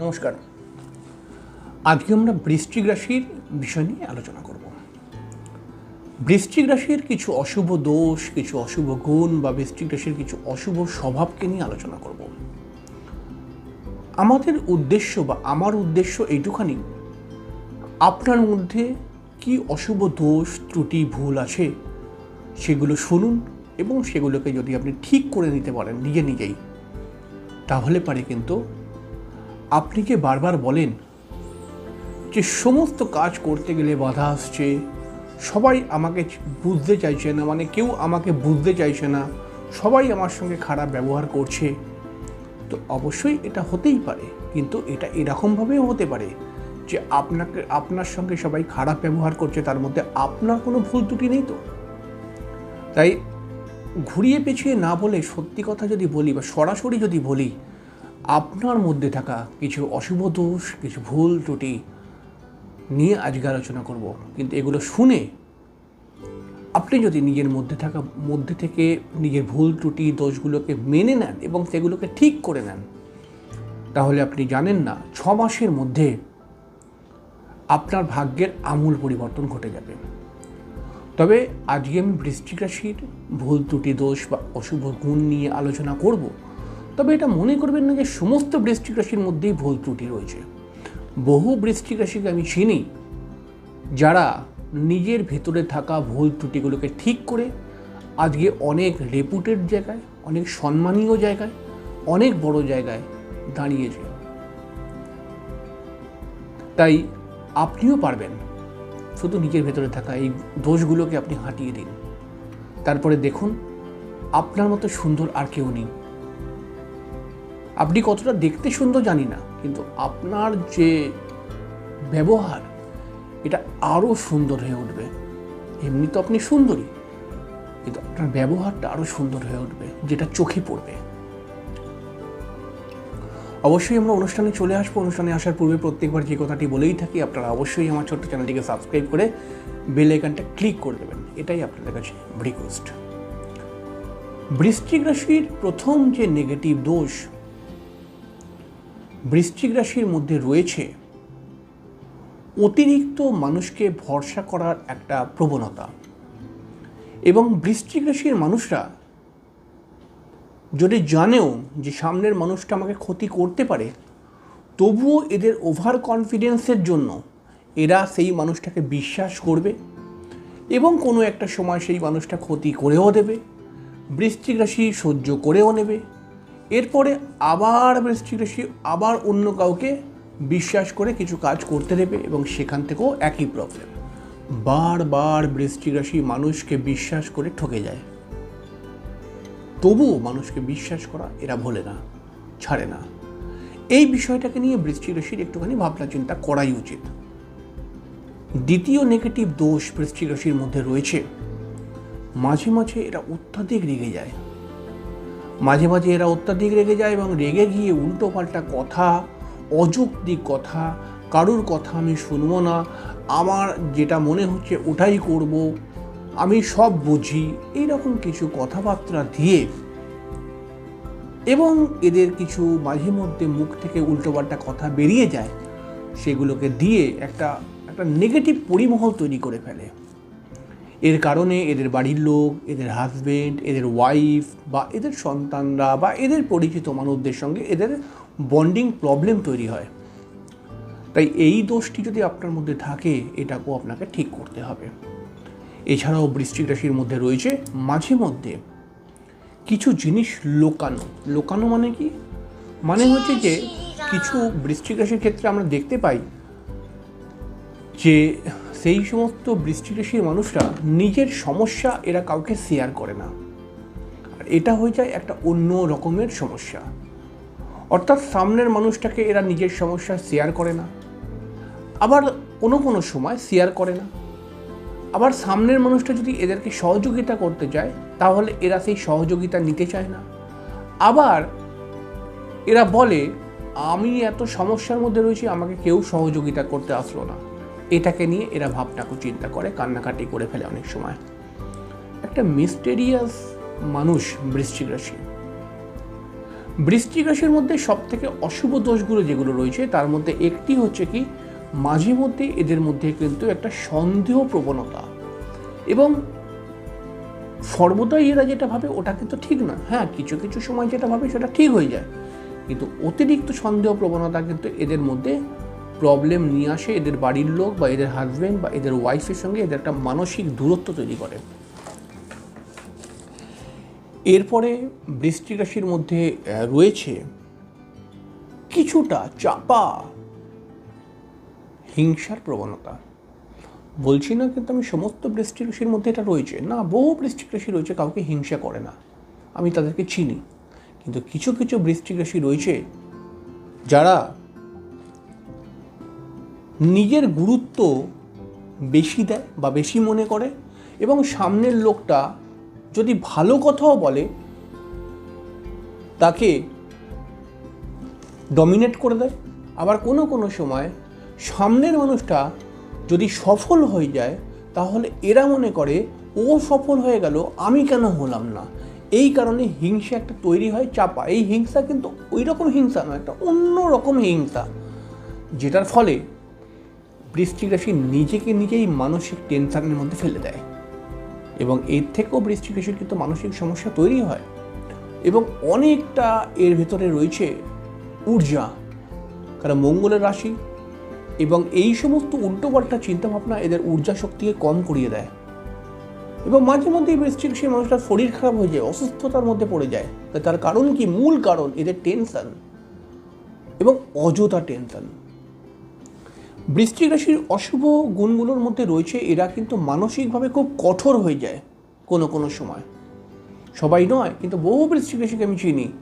নমস্কার। আজকে আমরা বৃশ্চিক রাশির বিষয় নিয়ে আলোচনা করব। বৃশ্চিক রাশির কিছু অশুভ দোষ, কিছু অশুভ গুণ বা বৃশ্চিক রাশির কিছু অশুভ স্বভাবকে নিয়ে আলোচনা করব। আমাদের উদ্দেশ্য বা আমার উদ্দেশ্য এইটুখানি, আপনার মধ্যে কি অশুভ দোষ, ত্রুটি, ভুল আছে, সেগুলো শুনুন এবং সেগুলোকে যদি আপনি ঠিক করে নিতে পারেন নিজে নিজেই, তাহলে পারে কিন্তু আপনি যে বারবার বলেন যে সমস্ত কাজ করতে গেলে বাধা আসছে? সবাই আমাকে বুঝতে চাইছে না মানে কেউ আমাকে বুঝতে চাইছে না। সবাই আমার সঙ্গে খারাপ ব্যবহার করছে। তো অবশ্যই এটা হতেই পারে, কিন্তু এটা এরকমভাবেও হতে পারে যে আপনাকে, আপনার সঙ্গে সবাই খারাপ ব্যবহার করছে, তার মধ্যে আপনার কোনো ভুল ত্রুটি নেই তো? তাই ঘুরিয়ে পেছিয়ে না বলে সত্যি কথা যদি বলি বা সরাসরি যদি বলি আপনার মধ্যে থাকা কিছু অশুভ দোষ, কিছু ভুল ত্রুটি নিয়ে আজকে আলোচনা করব। কিন্তু এগুলো শুনে আপনি যদি নিজের মধ্যে থাকা, মধ্যে থেকে নিজের ভুল ত্রুটি, দোষগুলোকে মেনে নেন এবং সেগুলোকে ঠিক করে নেন, তাহলে আপনি জানেন না ছ মাসের মধ্যে আপনার ভাগ্যের আমূল পরিবর্তন ঘটে যাবে। তবে আজকে আমি বৃশ্চিক রাশির ভুল ত্রুটি, দোষ বা অশুভ গুণ নিয়ে আলোচনা করব। তবে এটা মনে করবেন না যে সমস্ত বৃশ্চিক রাশির মধ্যেই ভুল ত্রুটি রয়েছে। বহু বৃশ্চিক রাশিকে আমি চিনি, যারা নিজের ভেতরে থাকা ভুল ত্রুটিগুলোকে ঠিক করে আজকে অনেক রেপুটেড জায়গায়, অনেক সম্মানীয় জায়গায়, অনেক বড় জায়গায় দাঁড়িয়েছে। তাই আপনিও পারবেন শুধু নিজের ভেতরে থাকা এই দোষগুলোকে আপনি হাঁটিয়ে দিন। তারপরে দেখুন, আপনার মতো সুন্দর আর কেউ নেই। আপনি কতটা দেখতে সুন্দর জানি না, কিন্তু আপনার যে ব্যবহার, এটা আরও সুন্দর হয়ে উঠবে। এমনি তো আপনি সুন্দরী, কিন্তু আপনার ব্যবহারটা আরও সুন্দর হয়ে উঠবে, যেটা চোখে পড়বে। অবশ্যই আমরা অনুষ্ঠানে চলে আসব। অনুষ্ঠানে আসার পূর্বে প্রত্যেকবার যে কথাটি বলেই থাকি, আপনারা অবশ্যই আমার ছোট্ট চ্যানেলটিকে সাবস্ক্রাইব করে বেল আইকনটা ক্লিক করে দেবেন। এটাই আপনাদের কাছে রিকোয়েস্ট বৃশ্চিক রাশির প্রথম যে নেগেটিভ দোষ বৃশ্চিক রাশির মধ্যে রয়েছে অতিরিক্ত মানুষকে ভরসা করার একটা প্রবণতা। এবং বৃশ্চিক রাশির মানুষরা যদি জানেও যে সামনের মানুষটা আমাকে ক্ষতি করতে পারে, তবুও এদের ওভার কনফিডেন্সের জন্য এরা সেই মানুষটাকে বিশ্বাস করবে এবং কোনো একটা সময় সেই মানুষটা ক্ষতি করেও দেবে, বৃশ্চিক রাশি সহ্য করেও নেবে। এরপরে আবার বৃশ্চিক রাশি আবার অন্য কাউকে বিশ্বাস করে কিছু কাজ করতে দেবে এবং সেখান থেকেও একই প্রবলেম বারবার বৃশ্চিক রাশি মানুষকে বিশ্বাস করে ঠকে যায়। তবুও মানুষকে বিশ্বাস করা এরা ভোলে না, ছাড়ে না। এই বিষয়টাকে নিয়ে বৃশ্চিক রাশির একটুখানি ভাবনা চিন্তা করাই উচিত। দ্বিতীয় নেগেটিভ দোষ বৃশ্চিক রাশির মধ্যে রয়েছে। মাঝে মাঝে এরা অত্যাধিক রেগে যায়। মাঝে মাঝে এরা অত্যাধিক রেগে যায় এবং রেগে গিয়ে উল্টো পাল্টা কথা, অযৌক্তিক কথা, কারুর কথা আমি শুনব না, আমার যেটা মনে হচ্ছে ওটাই করব, আমি সব বুঝি, এইরকম কিছু কথাবার্তা দিয়ে এবং এদের কিছু মাঝে মধ্যে মুখ থেকে উল্টোপাল্টা কথা বেরিয়ে যায়, সেগুলোকে দিয়ে একটা একটা নেগেটিভ পরিমহল তৈরি করে ফেলে। এর কারণে এদের বাড়ির লোক, এদের হাজবেন্ড এদের ওয়াইফ বা এদের সন্তানরা বা এদের পরিচিত মানুষদের সঙ্গে এদের বন্ডিং প্রবলেম তৈরি হয়। তাই এই দোষটি যদি আপনার মধ্যে থাকে, এটাকেও আপনাকে ঠিক করতে হবে। এছাড়াও বৃশ্চিক রাশির মধ্যে রয়েছে মাঝে মধ্যে কিছু জিনিস লোকানো। লোকানো মানে কি? মানে হচ্ছে যে কিছু বৃশ্চিক রাশির ক্ষেত্রে আমরা দেখতে পাই যে সেই সমস্ত বৃষ্টি রাশির মানুষরা নিজের সমস্যা এরা কাউকে শেয়ার করে না। আর এটা হয়ে যায় একটা অন্য রকমের সমস্যা। অর্থাৎ সামনের মানুষটাকে এরা নিজের সমস্যা শেয়ার করে না। আবার কোনো কোনো সময় শেয়ার করে না। আবার সামনের মানুষটা যদি এদেরকে সহযোগিতা করতে চায় তাহলে এরা সেই সহযোগিতা নিতে চায় না। আবার এরা বলে, আমি এত সমস্যার মধ্যে রয়েছি, আমাকে কেউ সহযোগিতা করতে আসলো না। এটাকে নিয়ে এরা ভাবনাকে চিন্তা করে, কান্নাকাটি করে ফেলে অনেক সময়। একটা মিস্টেরিয়াস মানুষ বৃশ্চিক রাশি। বৃশ্চিক রাশির মধ্যে সব থেকে অশুভ দোষগুলো যেগুলো রয়েছে, তার মধ্যে একটি হচ্ছে কি, মাঝে মধ্যে এদের মধ্যে কিন্তু একটা সন্দেহ প্রবণতা। এবং সর্বদাই এরা যেটা ভাবে, ওটা কিন্তু ঠিক না। হ্যাঁ কিছু কিছু সময় যেটা ভাবে, সেটা ঠিক হয়ে যায়। কিন্তু অতিরিক্ত সন্দেহ প্রবণতা কিন্তু এদের মধ্যে প্রবলেম নিয়ে আসে, এদের বাড়ির লোক বা এদের হাজব্যান্ড বা এদের ওয়াইফের সঙ্গে এদের একটা মানসিক দূরত্ব তৈরি করে। এরপরে বৃষ্টিক রাশির মধ্যে রয়েছে কিছুটা চাপা হিংসার প্রবণতা। বলছি না কিন্তু আমি সমস্ত বৃষ্টিক রাশির মধ্যে এটা রয়েছে। না, বহু বৃষ্টিক রাশি রয়েছে, কাউকে হিংসা করে না। আমি তাদেরকে চিনি। কিন্তু কিছু কিছু বৃষ্টিক রাশি রয়েছে যারা নিজের গুরুত্ব বেশি দেয় বা বেশি মনে করে এবং সামনের লোকটা যদি ভালো কথাও বলে, তাকে ডমিনেট করে দেয়। আবার কোনো কোনো সময় সামনের মানুষটা যদি সফল হয়ে যায়, তাহলে এরা মনে করে, ও সফল হয়ে গেল, আমি কেন হলাম না? এই কারণে হিংসা একটা তৈরি হয়, চাপা। এই হিংসা কিন্তু ওই রকম হিংসা নয়, একটা অন্য রকম হিংসা, যেটার ফলে বৃষ্টিক রাশি নিজেকে নিজেই মানসিক টেনশনের মধ্যে ফেলে দেয়। এবং এর থেকেও বৃষ্টিক রাশির কিন্তু মানসিক সমস্যা তৈরি হয়। এবং অনেকটা এর ভেতরে রয়েছে ঊর্জা, কারণ মঙ্গলের রাশি এবং এই সমস্ত উল্টোপাল্টা চিন্তাভাবনা এদের ঊর্জা শক্তিকে কম করিয়ে দেয়। এবং মাঝে মধ্যে এই বৃষ্টিক সেই মানুষটার শরীর খারাপ হয়ে যায়, অসুস্থতার মধ্যে পড়ে যায়। তার কারণ কি? মূল কারণ এদের টেনশন এবং অযথা টেনশন বৃশ্চিক রাশির অশুভ গুণগুলোর মধ্যে রয়েছে, এরা কিন্তু মানসিকভাবে খুব কঠোর হয়ে যায় কোনো কোনো সময়। সবাই নয়, কিন্তু বহু বৃশ্চিক রাশিকে আমি চিনি,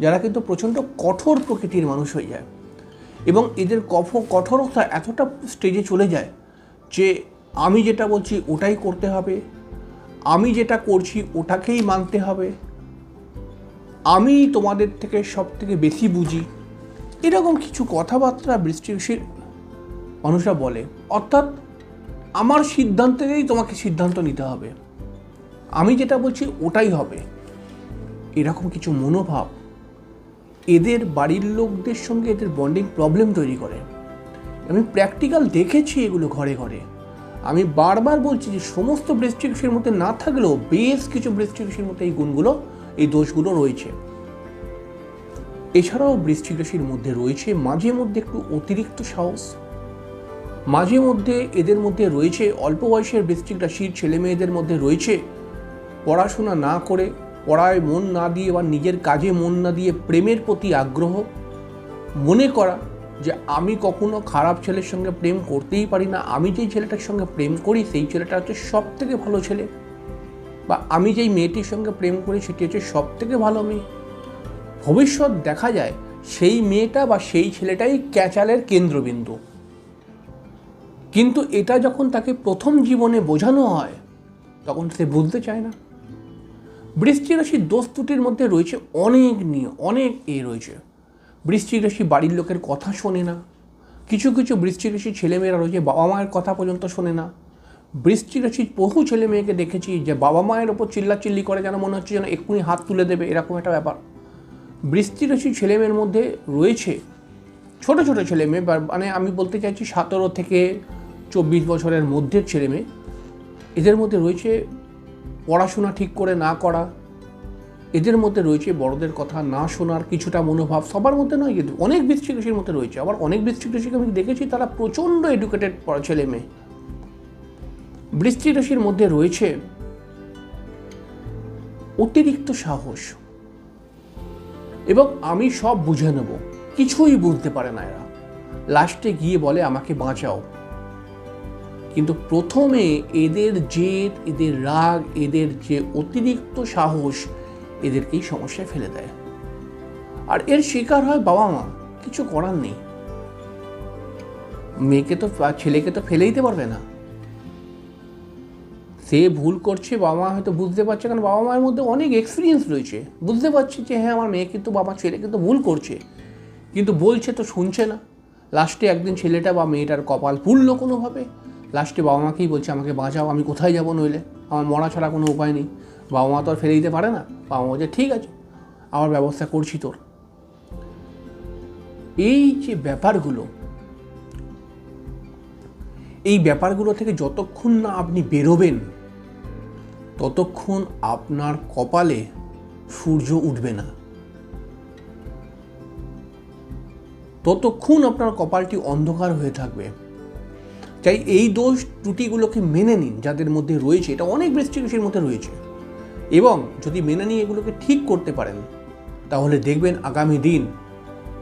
যারা কিন্তু প্রচণ্ড কঠোর প্রকৃতির মানুষ হয়ে যায়। এবং এদের কফ কঠোরতা এতটা স্টেজে চলে যায় যে আমি যেটা বলছি ওটাই করতে হবে, আমি যেটা করছি ওটাকেই মানতে হবে, আমি তোমাদের থেকে সব থেকে বেশি বুঝি। এরকম কিছু কথাবার্তা বৃষ্টি মানুষরা বলে, অর্থাৎ আমার সিদ্ধান্তেই তোমাকে সিদ্ধান্ত নিতে হবে। আমি যেটা বলছি ওটাই হবে। এরকম কিছু মনোভাব এদের বাড়ির লোকদের সঙ্গে এদের বন্ডিং প্রবলেম তৈরি করে। আমি প্র্যাকটিক্যাল দেখেছি এগুলো ঘরে ঘরে। আমি বারবার বলছি যে সমস্ত বৃষ্টিকেশের মধ্যে না থাকলেও বেশ কিছু বৃষ্টিকেশের মধ্যে এই গুণগুলো, এই দোষগুলো রয়েছে। এছাড়াও বৃশ্চিক মধ্যে রয়েছে মাঝে মধ্যে একটু অতিরিক্ত সাহস। মাঝে মধ্যে এদের মধ্যে রয়েছে, অল্প বয়সের বৃশ্চিক রাশির ছেলে মেয়েদের মধ্যে রয়েছে। পড়াশোনা না করে, পড়ায় মন না দিয়ে বা নিজের কাজে মন না দিয়ে প্রেমের প্রতি আগ্রহ, মনে করা যে আমি কখনো খারাপ ছেলের সঙ্গে প্রেম করতেই পারি না, আমি যেই ছেলেটার সঙ্গে প্রেম করি সেই ছেলেটা হচ্ছে সব থেকে ভালো ছেলে বা আমি যেই মেয়েটির সঙ্গে প্রেম করি সেটি হচ্ছে সব থেকে ভালো মেয়ে। ভবিষ্যৎ দেখা যায় সেই মেয়েটা বা সেই ছেলেটাই ক্যাচালের কেন্দ্রবিন্দু। কিন্তু এটা যখন তাকে প্রথম জীবনে বোঝানো হয়, তখন সে বুঝতে চায় না। বৃষ্টি রাশির দোষ ত্রুটির মধ্যে রয়েছে অনেক নিয়ে অনেক এ রয়েছে। বৃশ্চিক রাশি বাড়ির লোকের কথা শোনে না। কিছু কিছু বৃশ্চিক রাশির ছেলেমেয়েরা রয়েছে, বাবা মায়ের কথা পর্যন্ত শোনে না। বৃশ্চিক রাশির বহু ছেলে মেয়েকে দেখেছি যে বাবা মায়ের ওপর চিল্লাচিল্লি করে যেন মনে হচ্ছে যেন এক্ষুনি হাত তুলে দেবে, এরকম একটা ব্যাপার। বৃষ্টি রাশির ছেলেমেয়ের মধ্যে রয়েছে, ছোট ছোট ছেলে মেয়ে মানে আমি বলতে চাইছি সতেরো থেকে চব্বিশ বছরের মধ্যের ছেলে মেয়ে। এদের মধ্যে রয়েছে পড়াশোনা ঠিক করে না করা। এদের মধ্যে রয়েছে বড়দের কথা না শোনার কিছুটা মনোভাব। সবার মধ্যে নয় কিন্তু অনেক বৃষ্টিক রাশির মধ্যে রয়েছে। আবার অনেক বৃষ্টিক রাশিকে আমি দেখেছি, তারা প্রচণ্ড এডুকেটেড ছেলে মেয়ে। বৃষ্টি রাশির মধ্যে রয়েছে অতিরিক্ত সাহস। এবং আমি সব বুঝে নেব। কিছুই বুঝতে পারে না এরা। লাস্টে গিয়ে বলে, আমাকে বাঁচাও। কিন্তু প্রথমে এদের জেদ, এদের রাগ, এদের যে অতিরিক্ত সাহস, এদেরকেই সমস্যায় ফেলে দেয়। আর এর শিকার হয় বাবা মা, কিছু করার নেই। মেয়েকে তো ছেলেকে তো ফেলে দিতে পারবে না। সে ভুল করছে, বাবা মা হয়তো বুঝতে পারছে, কারণ বাবা মায়ের মধ্যে অনেক এক্সপিরিয়েন্স রয়েছে। বুঝতে পারছে যে হ্যাঁ আমার মেয়ে কিন্তু বাবা, ছেলে কিন্তু ভুল করছে। কিন্তু বলছে তো শুনছে না। লাস্টে একদিন ছেলেটা বা মেয়েটার কপাল পুড়লো কোনোভাবে। লাস্টে বাবা মাকেই বলছে, আমাকে বাঁচাও, আমি কোথায় যাব নইলে? আমার মরা ছাড়া কোনো উপায় নেই। বাবা মা তো আর ফেলে দিতে পারে না। বাবা মা বলছে, ঠিক আছে আমার ব্যবস্থা করছি তোর। এই যে ব্যাপারগুলো, এই ব্যাপারগুলো থেকে যতক্ষণ না আপনি বেরোবেন, ততক্ষণ আপনার কপালে সূর্য উঠবে না। ততক্ষণ আপনার কপালটি অন্ধকার হয়ে থাকবে। তাই এই দোষ ত্রুটিগুলোকে মেনে নিন যাদের মধ্যে রয়েছে, এটা অনেক বৃষ্টিকেশের মধ্যে রয়েছে। এবং যদি মেনে নিয়ে এগুলোকে ঠিক করতে পারেন, তাহলে দেখবেন আগামী দিন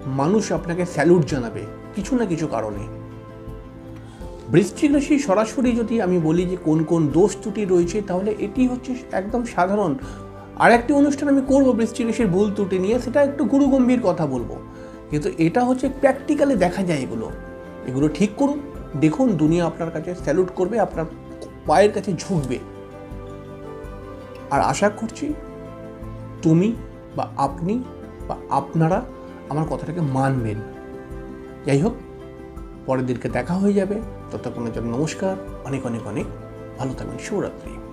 মানুষ আপনাকে স্যালুট জানাবে, কিছু না কিছু কারণে। বৃশ্চিক রাশি সরাসরি যদি আমি বলি যে কোন কোন দোষ ত্রুটি রয়েছে, তাহলে এটি হচ্ছে একদম সাধারণ। আর একটি অনুষ্ঠান আমি করব বৃশ্চিক রাশির ভুল ত্রুটি নিয়ে, সেটা একটু গুরুগম্ভীর কথা বলব। কিন্তু এটা হচ্ছে প্র্যাকটিক্যালি দেখা যায় এগুলো। এগুলো ঠিক করুন দেখুন, দুনিয়া আপনার কাছে স্যালুট করবে, আপনার পায়ের কাছে ঝুঁকবে। আর আশা করছি তুমি বা আপনি বা আপনারা আমার কথাটাকে মানবেন। যাই হোক, পরের দিনকে দেখা হয়ে যাবে। ততক্ষণের জন্য নমস্কার। অনেক অনেক অনেক ভালো থাকবেন। শুভরাত্রি।